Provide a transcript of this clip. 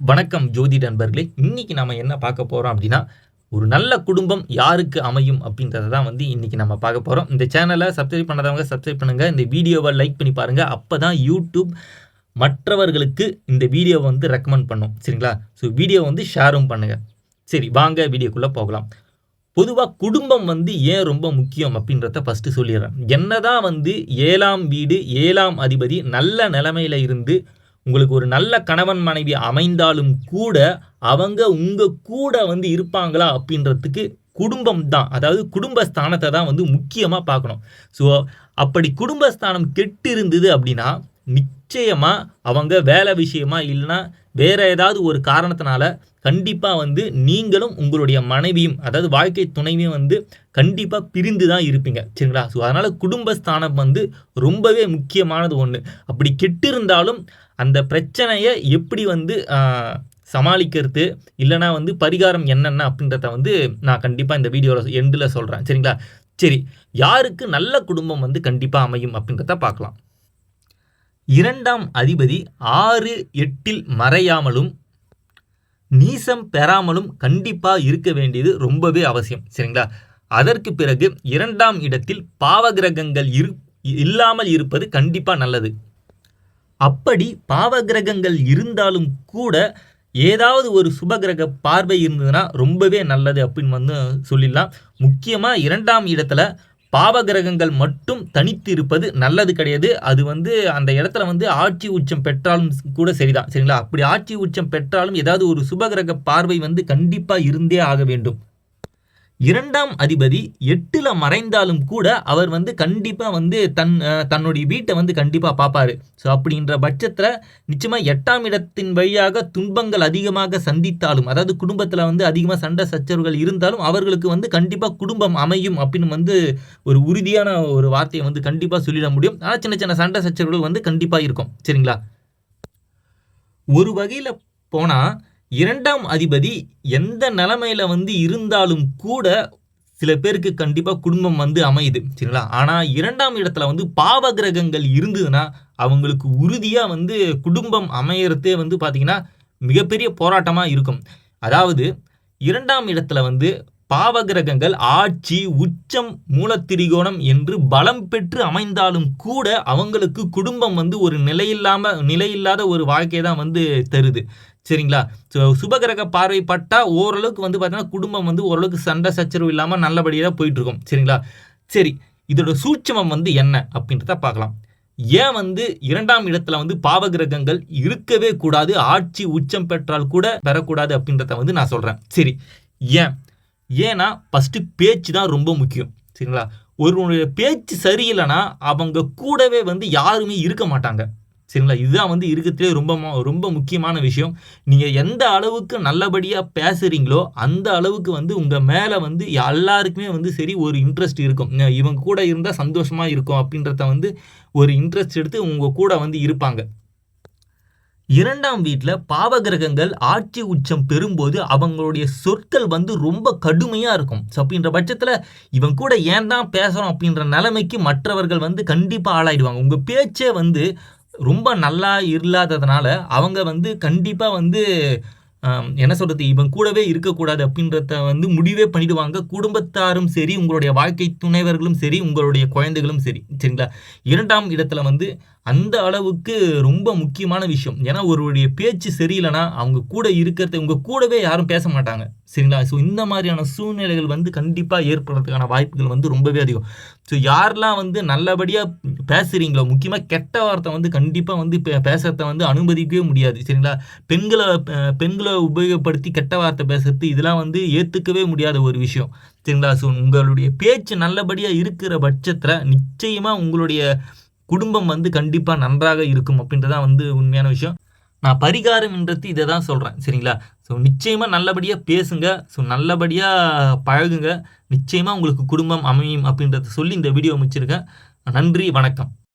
வணக்கம் ஜோதி நண்பர்களே. இன்னைக்கு நம்ம என்ன பார்க்க போகிறோம் அப்படின்னா ஒரு நல்ல குடும்பம் யாருக்கு அமையும் அப்படின்றத தான் வந்து இன்னைக்கு நம்ம பார்க்க போகிறோம் இந்த சேனலை சப்ஸ்கிரைப் பண்ணாதவங்க சப்ஸ்கிரைப் பண்ணுங்கள் இந்த வீடியோவை லைக் பண்ணி பாருங்கள் அப்போ தான் யூடியூப் மற்றவர்களுக்கு இந்த வீடியோவை வந்து ரெக்கமெண்ட் பண்ணும். சரிங்களா? ஸோ வீடியோ வந்து ஷேரும் பண்ணுங்கள் சரி வாங்க வீடியோக்குள்ளே போகலாம். பொதுவாக குடும்பம் வந்து ஏன் ரொம்ப முக்கியம் அப்படின்றத ஃபஸ்ட்டு சொல்லிடுறேன். என்ன தான் வந்து ஏழாம் வீடு ஏழாம் அதிபதி நல்ல நிலைமையில இருந்து உங்களுக்கு ஒரு நல்ல கணவன் மனைவி அமைந்தாலும் கூட அவங்க உங்கள் கூட வந்து இருப்பாங்களா அப்படின்றதுக்கு குடும்பம் தான் அதாவது குடும்பஸ்தானத்தை தான் வந்து முக்கியமாக பார்க்கணும். ஸோ அப்படி குடும்பஸ்தானம் கெட்டு இருந்தது அப்படின்னா நிச்சயமாக அவங்க வேலை விஷயமா இல்லைன்னா வேறு ஏதாவது ஒரு காரணத்தினால கண்டிப்பாக வந்து நீங்களும் உங்களுடைய மனைவியும் அதாவது வாழ்க்கை துணைவியும் வந்து கண்டிப்பாக பிரிந்து தான் இருப்பீங்க. சரிங்களா? ஸோ அதனால் குடும்பஸ்தானம் வந்து ரொம்பவே முக்கியமானது ஒன்று அப்படி கெட்டு இருந்தாலும் அந்த பிரச்சனையை எப்படி வந்து சமாளிக்கிறது இல்லைனா வந்து பரிகாரம் என்னென்ன அப்படின்றத வந்து நான் கண்டிப்பாக இந்த வீடியோவில் எண்டில் சொல்கிறேன் சரிங்களா? சரி யாருக்கு நல்ல குடும்பம் வந்து கண்டிப்பாக அமையும் அப்படின்றத பார்க்கலாம். இரண்டாம் அதிபதி ஆறு எட்டில் மறையாமலும் நீசம் பெறாமலும் கண்டிப்பாக இருக்க வேண்டியது ரொம்பவே அவசியம். சரிங்களா? அதற்கு பிறகு இரண்டாம் இடத்தில் பாவகிரகங்கள் இரு இல்லாமல் இருப்பது கண்டிப்பாக நல்லது. அப்படி பாவகிரகங்கள் இருந்தாலும் கூட ஏதாவது ஒரு சுபகிரக பார்வை இருந்ததுன்னா ரொம்பவே நல்லது அப்படின்னு வந்து சொல்லிடலாம். முக்கியமாக இரண்டாம் இடத்துல பாவகிரகங்கள் மட்டும் தனித்து இருப்பது நல்லது கிடையாது. அது வந்து அந்த இடத்துல வந்து ஆட்சி உச்சம் பெற்றாலும் கூட சரிதான். சரிங்களா? அப்படி ஆட்சி உச்சம் பெற்றாலும் ஏதாவது ஒரு சுபகிரக பார்வை வந்து கண்டிப்பாக இருந்தே ஆக வேண்டும். இரண்டாம் அதிபதி எட்டுல மறைந்தாலும் கூட அவர் வந்து கண்டிப்பாக வந்து தன் தன்னுடைய வீட்டை வந்து கண்டிப்பாக பார்ப்பாரு. ஸோ அப்படின்ற பட்சத்தில் நிச்சயமாக எட்டாம் இடத்தின் வழியாக துன்பங்கள் அதிகமாக சந்தித்தாலும் அதாவது குடும்பத்தில் வந்து அதிகமாக சண்டை சச்சரவுகள் இருந்தாலும் அவர்களுக்கு வந்து கண்டிப்பாக குடும்பம் அமையும் அப்படின்னு வந்து ஒரு உறுதியான ஒரு வார்த்தையை வந்து கண்டிப்பாக சொல்லிட முடியும். ஆனால் சின்ன சின்ன சண்டை சச்சரவுகள் வந்து கண்டிப்பாக இருக்கும். சரிங்களா? ஒரு வகையில் போனால் இரண்டாம் அதிபதி எந்த நிலமையில வந்து இருந்தாலும் கூட சில பேருக்கு கண்டிப்பாக குடும்பம் வந்து அமையுது சரிங்களா? ஆனால் இரண்டாம் இடத்துல வந்து பாவ கிரகங்கள் இருந்ததுன்னா அவங்களுக்கு உறுதியாக வந்து குடும்பம் அமையறதே வந்து பார்த்திங்கன்னா மிகப்பெரிய போராட்டமாக இருக்கும். அதாவது இரண்டாம் இடத்துல வந்து பாவகிரகங்கள் ஆட்சி உச்சம் மூலத்திரிகோணம் என்று பலம் பெற்று அமைந்தாலும் கூட அவங்களுக்கு குடும்பம் வந்து ஒரு நிலையில்லாம நிலையில்லாத ஒரு வாழ்க்கையை தான் வந்து தருது. சரிங்களா? ஸோ சுபகிரக பார்வைப்பட்டா ஓரளவுக்கு வந்து பார்த்தீங்கன்னா குடும்பம் வந்து ஓரளவுக்கு சண்டை சச்சரவு இல்லாமல் நல்லபடியாக போயிட்டு சரிங்களா? சரி இதோட சூட்சமம் வந்து என்ன அப்படின்றத பார்க்கலாம். ஏன் வந்து இரண்டாம் இடத்துல வந்து பாவகிரகங்கள் இருக்கவே கூடாது ஆட்சி உச்சம் பெற்றால் கூட பெறக்கூடாது அப்படின்றத வந்து நான் சொல்கிறேன் சரி ஏன்? ஏன்னா ஃபஸ்ட்டு பேச்சு தான் ரொம்ப முக்கியம். சரிங்களா? ஒருவனுடைய பேச்சு சரியில்லைன்னா அவங்க கூடவே வந்து யாருமே இருக்க மாட்டாங்க. சரிங்களா? இதுதான் வந்து இருக்கிறதுலே ரொம்ப ரொம்ப முக்கியமான விஷயம். நீங்கள் எந்த அளவுக்கு நல்லபடியாக பேசுகிறீங்களோ அந்த அளவுக்கு வந்து உங்கள் மேலே வந்து எல்லாருக்குமே வந்து சரி ஒரு இன்ட்ரெஸ்ட் இருக்கும். இவங்க கூட இருந்தால் சந்தோஷமாக இருக்கும் அப்படின்றத வந்து ஒரு இன்ட்ரெஸ்ட் எடுத்து உங்கள் கூட வந்து இருப்பாங்க. இரண்டாம் வீட்டில் பாவகிரகங்கள் ஆட்சி உச்சம் பெறும்போது அவங்களுடைய சொற்கள் வந்து ரொம்ப கடுமையாக இருக்கும். ஸோ அப்படின்ற பட்சத்தில் இவன் கூட ஏன் தான் பேசுகிறோம் அப்படின்ற நிலைமைக்கு மற்றவர்கள் வந்து கண்டிப்பாக ஆளாயிடுவாங்க. உங்கள் பேச்சே வந்து ரொம்ப நல்லா இல்லாததுனால அவங்க வந்து கண்டிப்பாக வந்து என்ன சொல்கிறது இவன் கூடவே இருக்கக்கூடாது அப்படின்றத வந்து முடிவே பண்ணிடுவாங்க. குடும்பத்தாரும் சரி உங்களுடைய வாழ்க்கை துணைவர்களும் சரி உங்களுடைய குழந்தைகளும் சரி சரிங்களா? இரண்டாம் இடத்துல வந்து அந்த அளவுக்கு ரொம்ப முக்கியமான விஷயம். ஏன்னா ஒருவருடைய பேச்சு சரியில்லைன்னா அவங்க கூட இருக்கிறத உங்க கூடவே யாரும் பேச மாட்டாங்க. சரிங்களா? ஸோ இந்த மாதிரியான சூழ்நிலைகள் வந்து கண்டிப்பாக ஏற்படுறதுக்கான வாய்ப்புகள் வந்து ரொம்பவே அதிகம். ஸோ யாரெல்லாம் வந்து நல்லபடியாக பேசுகிறீங்களோ முக்கியமாக கெட்ட வார்த்தை வந்து கண்டிப்பாக வந்து பே- வந்து அனுமதிக்கவே முடியாது. சரிங்களா? பெண்களை பெண்களை உபயோகப்படுத்தி கெட்ட வார்த்தை பேசுறது இதெல்லாம் வந்து ஏற்றுக்கவே முடியாத ஒரு விஷயம். சரிங்களா? ஸோ உங்களுடைய பேச்சு நல்லபடியாக இருக்கிற பட்சத்தில் நிச்சயமாக உங்களுடைய குடும்பம் வந்து கண்டிப்பாக நன்றாக இருக்கும் அப்படின்றதான் வந்து உண்மையான விஷயம். நான் பரிகாரம் என்றது இதை தான் சொல்கிறேன் சரிங்களா? ஸோ நிச்சயமாக நல்லபடியாக பேசுங்க ஸோ நல்லபடியாக பழகுங்க. நிச்சயமாக உங்களுக்கு குடும்பம் அமையும் அப்படின்றத சொல்லி இந்த வீடியோ முடிச்சிருக்கேன். நன்றி வணக்கம்.